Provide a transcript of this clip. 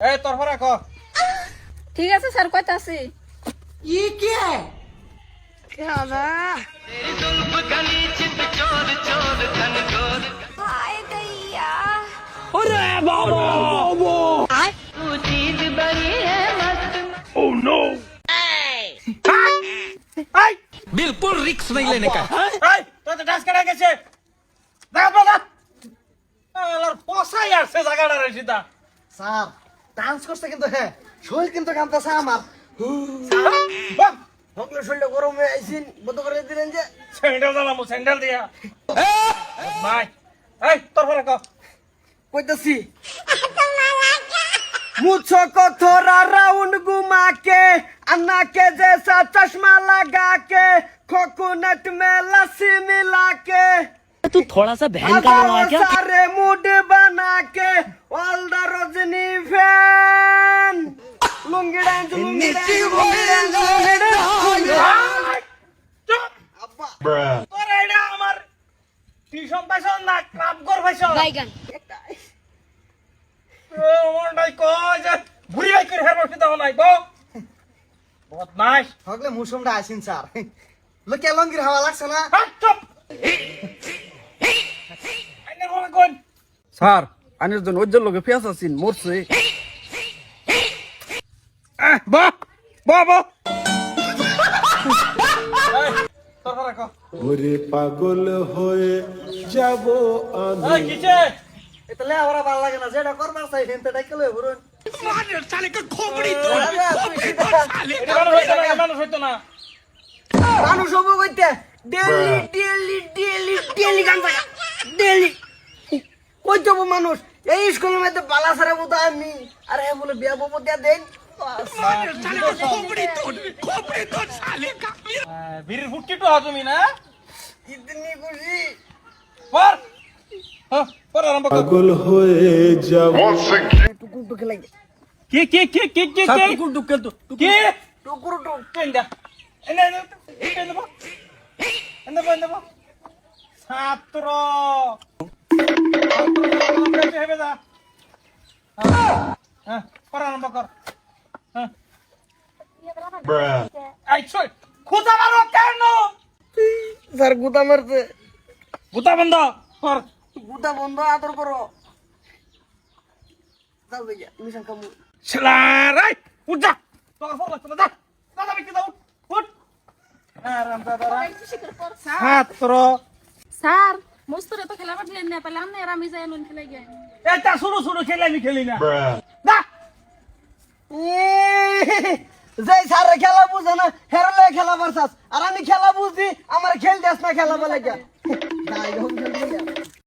এই তোর ফরা ক ঠিক আছে স্যার কইতাছি ये क्या है হায় গইয়া এই बिल्कुल रिक्स नहीं लेने का এই তোর তো ডান্স কেটে গেছে দেখা বলা আলার পসাই আসছে জায়গাটা রে সীতা স্যার ডান্স করছে কিন্তু হ্যাঁ শরীর কিন্তু কামতেছে আমার বাহ সকলে শরীরটা গরম হয়ে আইসিন বন্ধ করে দিলেন যে স্যান্ডেল দিলাম স্যান্ডেল দিয়া নাই এই তোর ফরা ক কইতাছি मुझको को थोड़ा राउंड घुमा के अन्ना के जैसा चश्मा लगा के कोकोनट में लस्सी मिला के तू थोड़ा सा बहन का बनवा क्या सारे मूड बना के ऑल द रजनी फैन আমার টিউশন পাইছ না ক্লাব কর পাইছ? গাইগান আমার কয় যে ভুড়ি বাই করে হেরবার ফিতা নাই গো বদমাস হগলে মুসুমটা স্যার। লোকে লঙ্গির হাওয়া লাগছে না? চুপ। আইনের কোন? স্যার আনের জন্য ওই লোকে পেঁয়াজ আছেন মরছে। বাহ ক ওরে পাগল হয়ে যাব আমি। এই কিছে তাহলে আমার ভালো লাগে না যেটা করবার চাই সেটা ডাইকে ঘুরুন। এটা মানুষ হইতো না এটা মানুষ হইতো না। মানুষ হব কইতে? ডেলি ডেলি ডেলি ডেলি গান থাকা ডেলি। কই যাব মানুষ? এই স্কুলের মধ্যে বালা সারা মতো আমি। আরে বলে বিয়া ববো দিয়া দেন। বিড়ির ফুটকি তো তুমি না ইতনি খুশি পর হ্যাঁ, পর আরম্ভ কর পাগল হয়ে যাব টুকুর টুকে লাগে কি কি কি কি কি স্যার টুকুর টুকেল তো কি টুকুর টুক কেন্দা এনে এনে এনে বো এনে বো এনে বো ছাত্র ছাত্র হেবে হ্যাঁ আরম্ভ কর হ্যাঁ এই খুদা মারো কেন? স্যার গুতা মারছে। ভূতা বন্ধ কর। গুতা বন্ধ আদর করো। যাও ভাইয়া মিশন কামু। ছেলারাই উঠ যা। তোর ফোন লাগছে যা। দাদা বিক্রি দাও উঠ। আরাম দাদা ছাত্র স্যার। মস্তুরে তো খেলা পাঠিয়ে না পেলাম না আর আমি যাই নুন খেলে গিয়ে। এটা শুরু শুরু খেলে আমি খেলি না। যা স্যার খেলা বুঝে না হেরলে খেলা পারছাস আর আমি খেলা বুঝি আমার খেল দেস না খেলা বলে হোক।